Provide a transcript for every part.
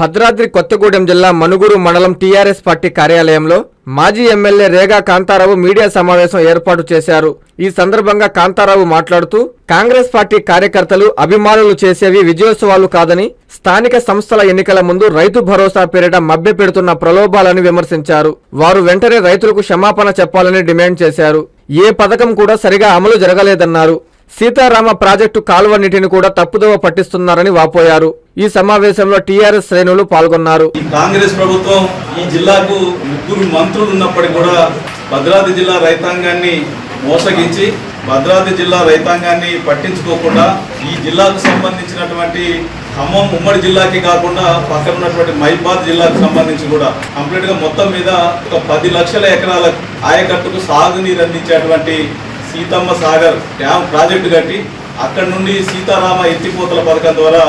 భద్రాద్రి కొత్తగూడెం జిల్లా మనుగురు మండలం TRS party కార్యాలయంలో మాజీ ఎమ్మెల్యే రేగా కాంతారావు మీడియా సమావేశం ఏర్పాటు చేశారు. ఈ సందర్భంగా కాంతారావు మాట్లాడుతూ కాంగ్రెస్ పార్టీ కార్యకర్తలు అభిమానులు చేసేవి విజయోత్సవాలు కాదని స్థానిక సంస్థల ఎన్నికల ముందు రైతు భరోసా పేరిట మభ్యపెడుతున్న ప్రలోభాలని విమర్శించారు. వారు వెంటనే రైతులకు క్షమాపణ చెప్పాలని డిమాండ్ చేశారు. ఏ పథకం కూడా సరిగా అమలు జరగలేదన్నారు. సీతారామ ప్రాజెక్టు కాలువ నీటిని కూడా తప్పుదోవ పట్టిస్తున్నారని వాపోయారు. ఈ సమావేశంలో టీఆర్ఎస్ శ్రేణులు పాల్గొన్నారు. ఈ కాంగ్రెస్ ప్రభుత్వం ఈ జిల్లాకు ముగ్గురు మంత్రులు ఉన్నప్పటికీ కూడా భద్రాద్రి జిల్లా రైతాంగాన్ని మోసగించి భద్రాద్రి జిల్లా రైతాంగాన్ని పట్టించుకోకుండా ఈ జిల్లాకు సంబంధించినటువంటి ఖమ్మం ఉమ్మడి జిల్లాకి కాకుండా పక్కన ఉన్నటువంటి మైబాద్ జిల్లాకు సంబంధించి కూడా కంప్లీట్గా మొత్తం మీద ఒక పది లక్షల ఎకరాల ఆయకట్టుకు సాగునీరు అందించేటువంటి సీతమ్మ సాగర్ డ్యామ్ ప్రాజెక్టు కట్టి అక్కడి నుండి సీతారామ ఎత్తిపోతల పథకం ద్వారా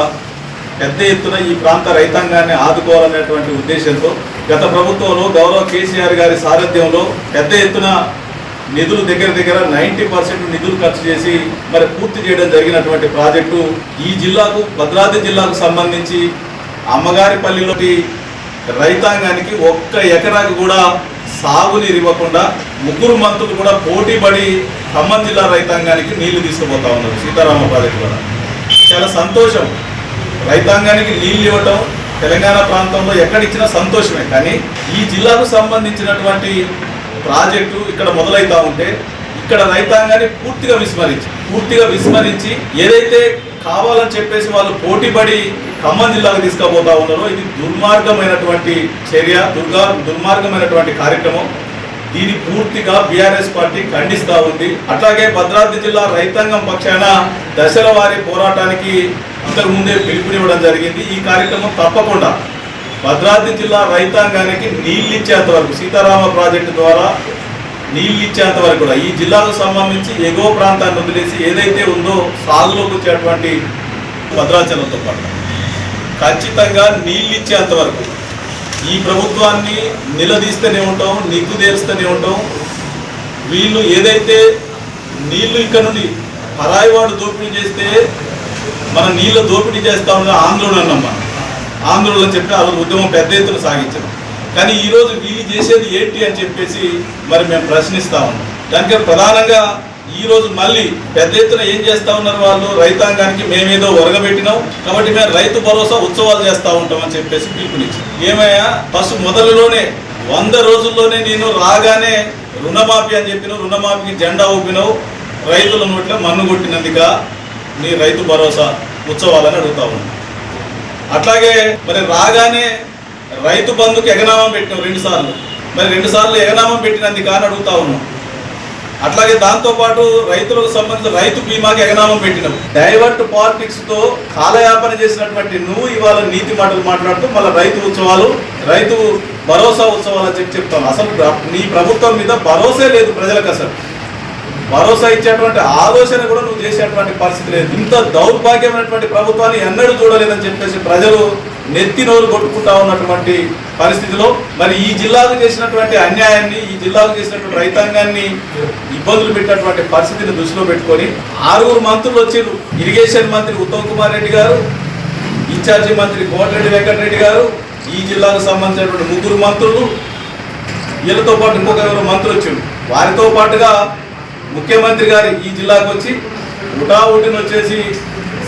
పెద్ద ఎత్తున ఈ ప్రాంత రైతాంగాన్ని ఆదుకోవాలనేటువంటి ఉద్దేశంతో గత ప్రభుత్వంలో గౌరవ కేసీఆర్ గారి సారథ్యంలో పెద్ద ఎత్తున నిధులు దగ్గర దగ్గర నైంటీ పర్సెంట్ నిధులు ఖర్చు చేసి మరి పూర్తి చేయడం జరిగినటువంటి ప్రాజెక్టు ఈ జిల్లాకు భద్రాద్రి జిల్లాకు సంబంధించి అమ్మగారిపల్లిలోకి రైతాంగానికి ఒక్క ఎకరాకు కూడా సాగునీరు ఇవ్వకుండా ముగ్గురు మంత్రులు కూడా పోటీపడి ఖమ్మం జిల్లా రైతాంగానికి నీళ్ళు తీసుకుపోతా ఉన్నారు సీతారామ ప్రాజెక్టు ద్వారా చాలా సంతోషం. రైతాంగానికి నీళ్ళు ఇవ్వటం తెలంగాణ ప్రాంతంలో ఎక్కడిచ్చినా సంతోషమే. కానీ ఈ జిల్లాకు సంబంధించినటువంటి ప్రాజెక్టు ఇక్కడ మొదలవుతా ఉంటే ఇక్కడ రైతాంగాన్ని పూర్తిగా విస్మరించి పూర్తిగా విస్మరించి ఏదైతే కావాలని చెప్పేసి వాళ్ళు పోటీపడి ఖమ్మం జిల్లాకు తీసుకుపోతా ఉన్నారో ఇది దుర్మార్గమైనటువంటి చర్య దుర్గా దుర్మార్గమైనటువంటి కార్యక్రమం. దీని పూర్తిగా బీఆర్ఎస్ పార్టీ ఖండిస్తూ ఉంది. అట్లాగే భద్రాద్రి జిల్లా రైతాంగం పక్షాన దశల వారి పోరాటానికి ఇంతకు ముందే పిలుపునివ్వడం జరిగింది. ఈ కార్యక్రమం తప్పకుండా భద్రాద్రి జిల్లా రైతాంగానికి నీళ్ళు ఇచ్చేంత వరకు సీతారామ ప్రాజెక్టు ద్వారా నీళ్ళు ఇచ్చేంత వరకు కూడా ఈ జిల్లాకు సంబంధించి ఎగువ ప్రాంతాన్ని వదిలేసి ఏదైతే ఉందో సాగులోకి వచ్చేటువంటి భద్రాచలంతో పాటు ఖచ్చితంగా నీళ్ళు ఇచ్చేంత వరకు ఈ ప్రభుత్వాన్ని నిలదీస్తూనే ఉంటాం నిగ్గు తీరుస్తూనే ఉంటాం. వీళ్ళు ఏదైతే నీళ్ళు ఇక్కడ నుండి పరాయివాడు దోపిడీ చేస్తే మనం నీళ్ళ దోపిడీ చేస్తా ఉన్న ఆందోళన అన్నాం మనం. ఆందోళన చెప్పి ఆ రోజు ఉద్యమం పెద్ద ఎత్తున సాగించాం. కానీ ఈరోజు వీళ్ళు చేసేది ఏంటి అని చెప్పేసి మరి మేము ప్రశ్నిస్తా ఉన్నాం. దానికి ప్రధానంగా ఈరోజు మళ్ళీ పెద్ద ఎత్తున ఏం చేస్తా ఉన్నారు వాళ్ళు? రైతాంగానికి మేమేదో ఒరగబెట్టినాం. కాబట్టి మేము రైతు భరోసా ఉత్సవాలు చేస్తూ ఉంటాం అని చెప్పేసి పిలుపునిచ్చాం. ఏమయ్యా? ఫస్ట్ మొదలులోనే వంద రోజుల్లోనే నేను రాగానే రుణమాఫీ అని చెప్పిన రుణమాఫీకి జెండా ఊపినావు. రైతుల నోట్లో మన్ను కొట్టినందుక నీ రైతు భరోసా ఉత్సవాలని అడుగుతా అట్లాగే మరి రాగానే రైతు బంధుకు ఎగనామం పెట్టినాం రెండు సార్లు. మరి రెండు సార్లు ఎగనామం పెట్టినందుకు కానీ అడుగుతా ఉన్నాం అట్లాగే దాంతోపాటు రైతులకు సంబంధించిన రైతు బీమాకి ఎగనామం పెట్టినాం. డైవర్ట్ పాలిటిక్స్తో కాలయాపన చేసినటువంటి నువ్వు ఇవాళ నీతి మాటలు మాట్లాడుతూ మళ్ళీ రైతు ఉత్సవాలు రైతు భరోసా ఉత్సవాలు అని చెప్పి చెప్తాను అసలు నీ ప్రభుత్వం మీద భరోసే లేదు ప్రజలకు అసలు. భరోసా ఇచ్చేటువంటి ఆలోచన కూడా నువ్వు చేసేటువంటి పరిస్థితి లేదు. ఇంత దౌర్భాగ్యమైనటువంటి ప్రభుత్వాన్ని ఎన్నడూ చూడలేదని చెప్పేసి ప్రజలు నెత్తి నోరు కొట్టుకుంటా ఉన్నటువంటి పరిస్థితిలో మరి ఈ జిల్లాకు చేసినటువంటి అన్యాయాన్ని ఈ జిల్లాకు చేసినటువంటి రైతాంగాన్ని ఇబ్బందులు పెట్టినటువంటి పరిస్థితిని దృష్టిలో పెట్టుకొని ఆరుగురు మంత్రులు వచ్చారు ఇరిగేషన్ మంత్రి ఉత్తమ్ కుమార్ రెడ్డి గారు ఇన్ఛార్జి మంత్రి కోటిరెడ్డి వెంకటరెడ్డి గారు ఈ జిల్లాకు సంబంధించినటువంటి ముగ్గురు మంత్రులు వీళ్ళతో పాటు ఇంకొక మంత్రులు వచ్చారు వారితో పాటుగా ముఖ్యమంత్రి గారు ఈ జిల్లాకు వచ్చి ఉటావుటిని వచ్చేసి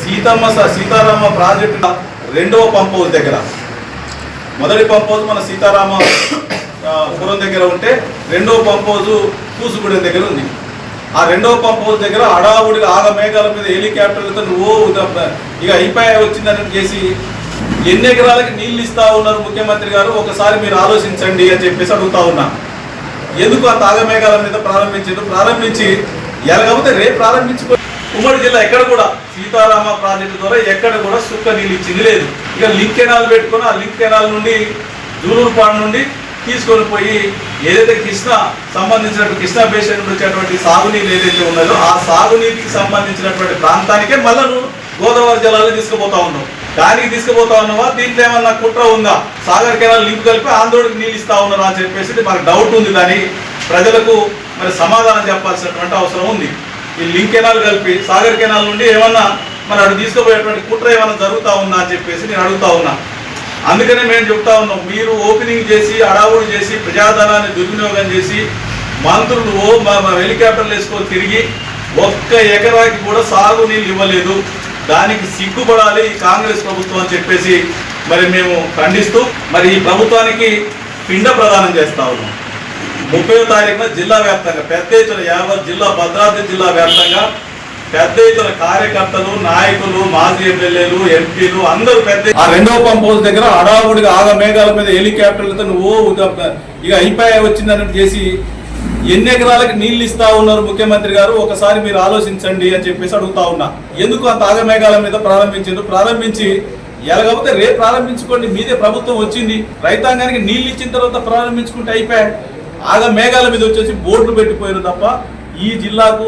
సీతమ్మ స- సీతారామ ప్రాజెక్టు రెండవ పంప్ హౌస్ దగ్గర. మొదటి పంప్ హౌస్ మన సీతారామ పురం దగ్గర ఉంటే రెండవ పంప్ హౌస్ కూసుగూడెం దగ్గర ఉంది. ఆ రెండవ పంప్ హౌస్ దగ్గర అడావుడిగా ఆగ మేఘాల మీద హెలికాప్టర్లతో నువ్వు ఇక అయిపోయి వచ్చిందని చేసి ఎన్ని ఎకరాలకి నీళ్ళు ఇస్తా ఉన్నారు ముఖ్యమంత్రి గారు? ఒకసారి మీరు ఆలోచించండి అని చెప్పేసి అడుగుతా ఉన్నా. ఎందుకు ఆ తాగమేఘాల మీద ప్రారంభించారు ప్రారంభించి ఎలాగకపోతే రేపు ప్రారంభించుకో ఉమ్మడి జిల్లా ఎక్కడ కూడా సీతారామ ప్రాజెక్టు ద్వారా ఎక్కడ కూడా సుక్క నీళ్ళు ఇచ్చింది లేదు. ఇక లింక్ కెనాల్ పెట్టుకుని ఆ లింక్ కెనాల్ నుండి జూలూరుపాడు నుండి తీసుకొని పోయి ఏదైతే కృష్ణ సంబంధించినటువంటి కృష్ణా బేషన్ నుండి వచ్చేటువంటి సాగునీరు ఏదైతే ఉన్నదో ఆ సాగునీటికి సంబంధించినటువంటి ప్రాంతానికే మళ్ళా గోదావరి జిల్లాలో తీసుకుపోతా ఉన్నాం దానికి తీసుకుపోతా ఉన్నావా? దీంట్లో ఏమన్నా కుట్ర ఉందా? సాగర్ కెనాల్ లింక్ కలిపి ఆంధ్రోడికి నీళ్ళు ఇస్తా ఉన్నారా అని చెప్పేసి మనకు డౌట్ ఉంది. కానీ ప్రజలకు మరి సమాధానం చెప్పాల్సినటువంటి అవసరం ఉంది. ఈ లింక్ కెనాల్ కలిపి సాగర్ కెనాల్ నుండి ఏమన్నా మరి అటు తీసుకుపోయేటువంటి కుట్ర ఏమన్నా జరుగుతూ ఉందా అని చెప్పేసి నేను అడుగుతా ఉన్నా. అందుకనే మేము చెప్తా ఉన్నాం. మీరు ఓపెనింగ్ చేసి అడావుడు చేసి ప్రజాధనాన్ని దుర్వినియోగం చేసి మంత్రులు ఓ మా హెలికాప్టర్లు వేసుకొని తిరిగి ఒక్క ఎకరాకి కూడా సాగు నీళ్ళు ఇవ్వలేదు. దానికి సిగ్గుపడాలి కాంగ్రెస్ ప్రభుత్వం అని చెప్పేసి మరి మేము ఖండిస్తూ మరి ఈ ప్రభుత్వానికి పిండ ప్రదానం చేస్తా ఉన్నాం. ముప్పై తారీఖున జిల్లా వ్యాప్తంగా పెద్ద ఎత్తున యావత్ జిల్లా భద్రాద్రి జిల్లా వ్యాప్తంగా పెద్ద ఎత్తున కార్యకర్తలు నాయకులు మాజీ ఎమ్మెల్యేలు ఎంపీలు అందరూ పెద్ద ఆ రెండవ పంప్ హౌస్ దగ్గర అడావుడిగా ఆగ మేఘాల మీద హెలికాప్టర్లతో నువ్వు ఇక అయిపోయి వచ్చిందన్నట్టు చేసి ఎన్ని ఎకరాలకు నీళ్ళు ఇస్తా ఉన్నారు ముఖ్యమంత్రి గారు? ఒకసారి మీరు ఆలోచించండి అని చెప్పేసి అడుగుతా ఉన్నా. ఎందుకు అంత ఆగమేఘాల మీద ప్రారంభించారు ప్రారంభించి ఎలాగపోతే రేపు ప్రారంభించుకోండి. మీదే ప్రభుత్వం వచ్చింది. రైతాంగానికి నీళ్ళు ఇచ్చిన తర్వాత ప్రారంభించుకుంటే అయిపోయాయి. ఆగ మేఘాల మీద వచ్చేసి బోర్డులు పెట్టిపోయారు తప్ప ఈ జిల్లాకు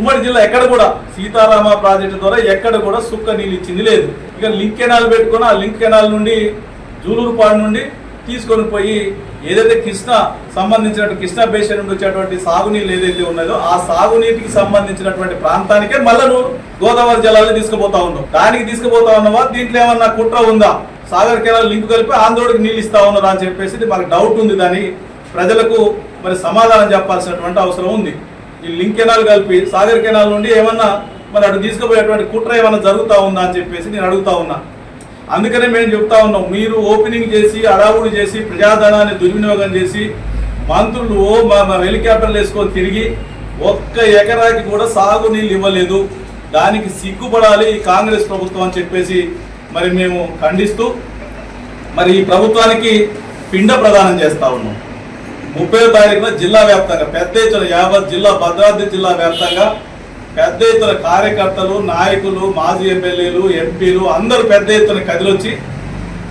ఉమ్మడి జిల్లా ఎక్కడ కూడా సీతారామ ప్రాజెక్టు ద్వారా ఎక్కడ కూడా సుక్క నీళ్ళు ఇచ్చింది లేదు. ఇక లింక్ కెనాల్ పెట్టుకుని ఆ లింక్ కెనాల్ నుండి జూలూరుపాడు నుండి తీసుకొని పోయి ఏదైతే కృష్ణ సంబంధించినటువంటి కృష్ణా బేషన్ నుండి వచ్చేటువంటి సాగునీళ్ళు ఏదైతే ఉన్నదో ఆ సాగునీటికి సంబంధించినటువంటి ప్రాంతానికే మళ్ళా నువ్వు గోదావరి జలాలు తీసుకుపోతా ఉన్నావు. దానికి తీసుకుపోతా ఉన్నావా? దీంట్లో ఏమన్నా కుట్ర ఉందా? సాగర్ కెనాల్ లింక్ కలిపి ఆంధ్రోడికి నీళ్ళు ఇస్తా ఉన్నారా అని చెప్పేసి మాకు డౌట్ ఉంది దాని ప్రజలకు మరి సమాధానం చెప్పాల్సినటువంటి అవసరం ఉంది. ఈ లింక్ కెనాల్ కలిపి సాగర్ కెనాల్ నుండి ఏమన్నా మరి అటు తీసుకుపోయేటువంటి కుట్ర ఏమన్నా జరుగుతూ ఉందా అని చెప్పేసి నేను అడుగుతా ఉన్నా. అందుకనే మేము చెప్తా ఉన్నాం మీరు ఓపెనింగ్ చేసి అడావుడు చేసి ప్రజాధనాన్ని దుర్వినియోగం చేసి మంత్రులు ఓ మా మా హెలికాప్టర్లు వేసుకొని తిరిగి ఒక్క ఎకరాకి కూడా సాగు నీళ్ళు ఇవ్వలేదు. దానికి సిగ్గుపడాలి కాంగ్రెస్ ప్రభుత్వం అని చెప్పేసి మరి మేము ఖండిస్తూ మరి ఈ ప్రభుత్వానికి పిండ ప్రదానం చేస్తా ఉన్నాం. ముప్పై తారీఖున జిల్లా వ్యాప్తంగా పెద్ద ఎత్తున యావత్ జిల్లా భద్రాద్రి జిల్లా వ్యాప్తంగా పెద్ద ఎత్తున కార్యకర్తలు నాయకులు మాజీ ఎమ్మెల్యేలు ఎంపీలు అందరూ పెద్ద ఎత్తున కదిలొచ్చి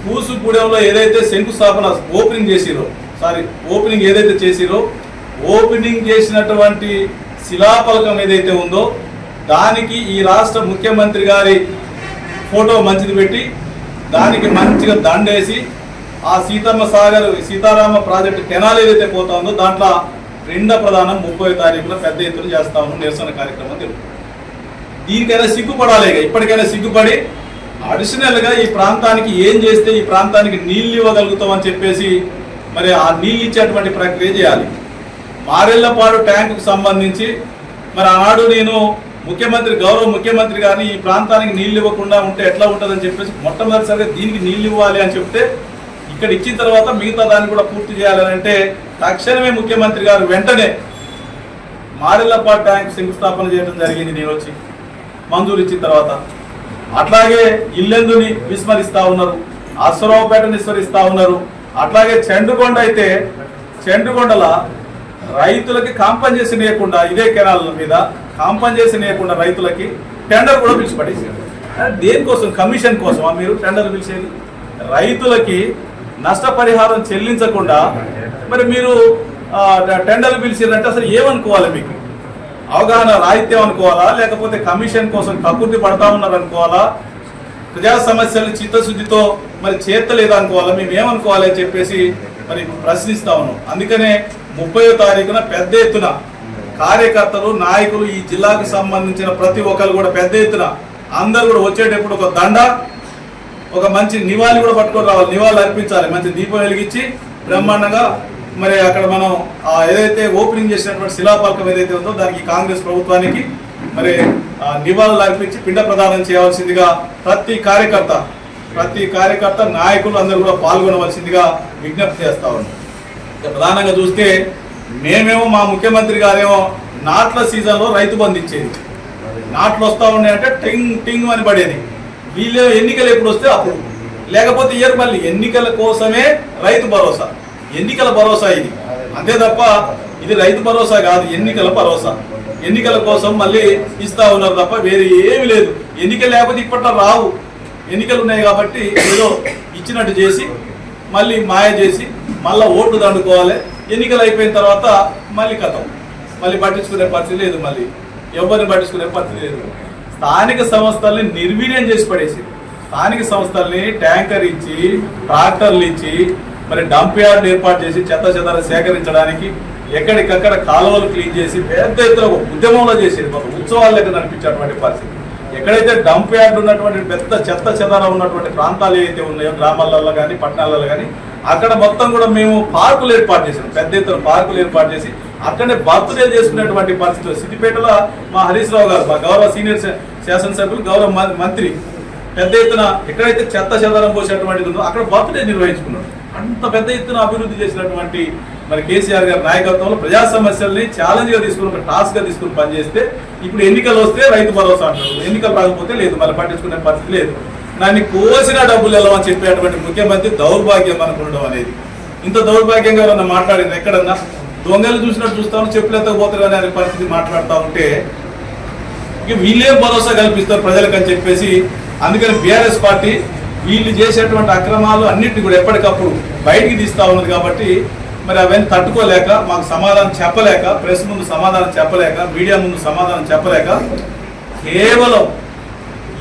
కూసుగూడెంలో ఏదైతే శంకుస్థాపన ఓపెనింగ్ చేసిరో సారీ ఓపెనింగ్ ఏదైతే చేసిరో ఓపెనింగ్ చేసినటువంటి శిలాఫలకం ఏదైతే ఉందో దానికి ఈ రాష్ట్ర ముఖ్యమంత్రి గారి ఫోటో మంచిది పెట్టి దానికి మంచిగా దండేసి ఆ సీతమ్మ సాగర్ సీతారామ ప్రాజెక్టు కెనాల్ ఏదైతే పోతా ఉందో దాంట్లో రెండో ప్రధానం ముప్పై తారీఖున పెద్ద ఎత్తున చేస్తా ఉన్నాం నిరసన కార్యక్రమం తెలుపు దీనికైనా సిగ్గుపడాలి ఇక. ఇప్పటికైనా సిగ్గుపడి అడిషనల్గా ఈ ప్రాంతానికి ఏం చేస్తే ఈ ప్రాంతానికి నీళ్ళు ఇవ్వగలుగుతాం అని చెప్పేసి మరి ఆ నీళ్ళు ఇచ్చేటువంటి ప్రక్రియ చేయాలి. మారెళ్ళపాడు ట్యాంకుకు సంబంధించి మరి ఆనాడు నేను ముఖ్యమంత్రి గౌరవ ముఖ్యమంత్రి గారిని ఈ ప్రాంతానికి నీళ్ళు ఇవ్వకుండా ఉంటే ఎట్లా ఉంటుందని చెప్పేసి మొట్టమొదటిసారిగా దీనికి నీళ్ళు ఇవ్వాలి అని చెప్తే ఇక్కడ ఇచ్చిన తర్వాత మిగతా దాన్ని కూడా పూర్తి చేయాలని అంటే తక్షణమే ముఖ్యమంత్రి గారు వెంటనే మారెళ్ళపాడు ట్యాంక్ శంకుస్థాపన చేయడం జరిగింది నేను వచ్చి మంజూరు ఇచ్చిన తర్వాత. అట్లాగే ఇల్లెందుని విస్మరిస్తా ఉన్నారు. అశ్వరావుపేటని విస్మరిస్తా ఉన్నారు. అట్లాగే చెండుకొండ అయితే చెండుకొండల రైతులకి కాంపన్సేషన్ ఇవ్వకుండా ఇదే కెనాల్ మీద కాంపన్సేషన్ ఇవ్వకుండా రైతులకి టెండర్ కూడా పిలిచి పడేసారు దేనికోసం? కమిషన్ కోసమా మీరు టెండర్ పిలిచేది? రైతులకి నష్టపరిహారం చెల్లించకుండా మరి మీరు టెండర్లు పిలిచిరంటే అసలు ఏమనుకోవాలి మీకు? అవగాహన రాహిత్యం అనుకోవాలా? లేకపోతే కమిషన్ కోసం కక్కుర్తి పడతా ఉన్నారు అనుకోవాలా? ప్రజా సమస్యలు చిత్తశుద్ధితో మరి చేర్తలేదు అనుకోవాలా? మేము ఏమనుకోవాలి అని చెప్పేసి మరి ప్రశ్నిస్తా ఉన్నాం. అందుకనే ముప్పయో తారీఖున పెద్ద ఎత్తున కార్యకర్తలు నాయకులు ఈ జిల్లాకు సంబంధించిన ప్రతి ఒక్కరు కూడా పెద్ద ఎత్తున అందరు కూడా వచ్చేటప్పుడు ఒక దండ ఒక మంచి నివాళి కూడా పట్టుకొని రావాలి. నివాళి అర్పించాలి. మంచి దీపం వెలిగించి బ్రహ్మాండంగా మరి అక్కడ మనం ఏదైతే ఓపెనింగ్ చేసినటువంటి శిలాపాలకం ఏదైతే ఉందో దానికి కాంగ్రెస్ ప్రభుత్వానికి మరి నివాళులు అర్పించి పిండ ప్రదానం చేయవలసిందిగా ప్రతి కార్యకర్త ప్రతి కార్యకర్త నాయకులు అందరూ కూడా పాల్గొనవలసిందిగా విజ్ఞప్తి చేస్తా ఉన్నాం. ప్రధానంగా చూస్తే మేమేమో మా ముఖ్యమంత్రి గారేమో నాట్ల సీజన్లో రైతు బంధు ఇచ్చేది. నాట్లు వస్తూ ఉన్నాయంటే టింగ్ టింగ్ అని పడేది. వీళ్ళు ఎన్నికలు ఎప్పుడు వస్తే అప్పుడు. లేకపోతే ఇయర్ మళ్ళీ ఎన్నికల కోసమే రైతు భరోసా. ఎన్నికల భరోసా ఇది. అంతే తప్ప ఇది రైతు భరోసా కాదు ఎన్నికల భరోసా. ఎన్నికల కోసం మళ్ళీ ఇస్తా ఉన్నారు తప్ప వేరే ఏమీ లేదు. ఎన్నికలు లేకపోతే ఇప్పట్లో రావు. ఎన్నికలు ఉన్నాయి కాబట్టి ఏదో ఇచ్చినట్టు చేసి మళ్ళీ మాయ చేసి మళ్ళీ ఓట్లు దండుకోవాలి. ఎన్నికలు అయిపోయిన తర్వాత మళ్ళీ కథం. మళ్ళీ పట్టించుకునే పరిస్థితి లేదు మళ్ళీ. ఎవరిని పట్టించుకునే పరిస్థితి లేదు. స్థానిక సంస్థల్ని నిర్వీర్యం చేసి పడేసి స్థానిక సంస్థల్ని ట్యాంకర్ ఇచ్చి ట్రాక్టర్లు ఇచ్చి మరి డంప్ యార్డ్ ఏర్పాటు చేసి చెత్త చెదార సేకరించడానికి ఎక్కడికక్కడ కాలువలు క్లీన్ చేసి పెద్ద ఎత్తున ఒక ఉద్యమంలో చేసేది. ఒక ఉత్సవాల దగ్గర నడిపించేటువంటి పరిస్థితి. ఎక్కడైతే డంప్ యార్డ్ ఉన్నటువంటి పెద్ద చెత్త చెదారం ఉన్నటువంటి ప్రాంతాలు ఏవైతే ఉన్నాయో గ్రామాలలో కానీ పట్టణాలలో కానీ అక్కడ మొత్తం కూడా మేము పార్కులు ఏర్పాటు చేసాం. పెద్ద ఎత్తున పార్కులు ఏర్పాటు చేసి అక్కడనే బర్త్డే చేసుకునేటువంటి పరిస్థితి. సిద్దిపేటలో మా హరీష్ రావు గారు మా గౌరవ సీనియర్ శాసనసభ్యులు గౌరవ మంత్రి పెద్ద ఎత్తున ఎక్కడైతే చెత్త చెదారం పోసేటువంటిది ఉందో అక్కడ బర్త్డే నిర్వహించుకున్నాడు అంత పెద్ద ఎత్తున అభివృద్ధి చేసినటువంటి మరి కేసీఆర్ గారి నాయకత్వంలో ప్రజా సమస్యల్ని ఛాలెంజ్గా తీసుకుని ఒక టాస్క్గా తీసుకుని పనిచేస్తే ఇప్పుడు ఎన్నికలు వస్తే రైతు భరోసా అంటారు. ఎన్నికలు రాకపోతే లేదు మరి పట్టించుకునే పరిస్థితి లేదు. దాన్ని కోసిన డబ్బులు వెళ్ళమని చెప్పేటువంటి ముఖ్యమంత్రి దౌర్భాగ్యం అనుకోవడం అనేది. ఇంత దౌర్భాగ్యంగా ఏమన్నా మాట్లాడింది ఎక్కడన్నా? దొంగలు చూసినట్టు చూస్తాను చెప్పులు ఎత్తకపోతారు అనే పరిస్థితి మాట్లాడుతూ ఉంటే వీళ్ళే భరోసా కల్పిస్తారు ప్రజలకు అని చెప్పేసి అందుకని బీఆర్ఎస్ పార్టీ వీళ్ళు చేసేటువంటి అక్రమాలు అన్నింటినీ కూడా ఎప్పటికప్పుడు బయటికి తీస్తూ ఉన్నది కాబట్టి మరి అవన్నీ తట్టుకోలేక మాకు సమాధానం చెప్పలేక ప్రెస్ ముందు సమాధానం చెప్పలేక మీడియా ముందు సమాధానం చెప్పలేక కేవలం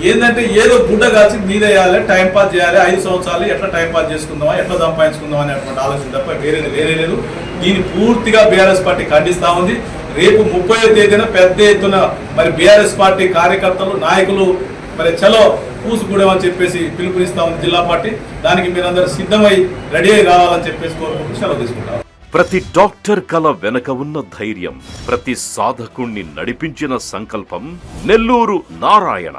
ఏంటంటే ఏదో గుడ్డ కాల్చి మీదేయాలి టైంపాస్ చేయాలి ఐదు సంవత్సరాలు ఎట్లా టైంపాస్ చేసుకుందామా ఎట్లా సంపాదించుకుందాం అనేటువంటి ఆలోచన తప్ప వేరే వేరే లేదు. దీన్ని పూర్తిగా బీఆర్ఎస్ పార్టీ ఖండిస్తూ ఉంది. రేపు ముప్పై తేదీన పెద్ద ఎత్తున మరి బీఆర్ఎస్ పార్టీ కార్యకర్తలు నాయకులు మరి చలో పూసుకూడమని చెప్పేసి పిలుపునిస్తా ఉంది జిల్లా పార్టీ. దానికి మీరందరూ సిద్ధమై రెడీ అయి రావాలని చెప్పేసి కోరుకుంటూ సెలవు తీసుకుంటాం. ప్రతి డాక్టర్ కల వెనక ఉన్న ధైర్యం ప్రతి సాధకుణ్ణి నడిపించిన సంకల్పం నెల్లూరు నారాయణ.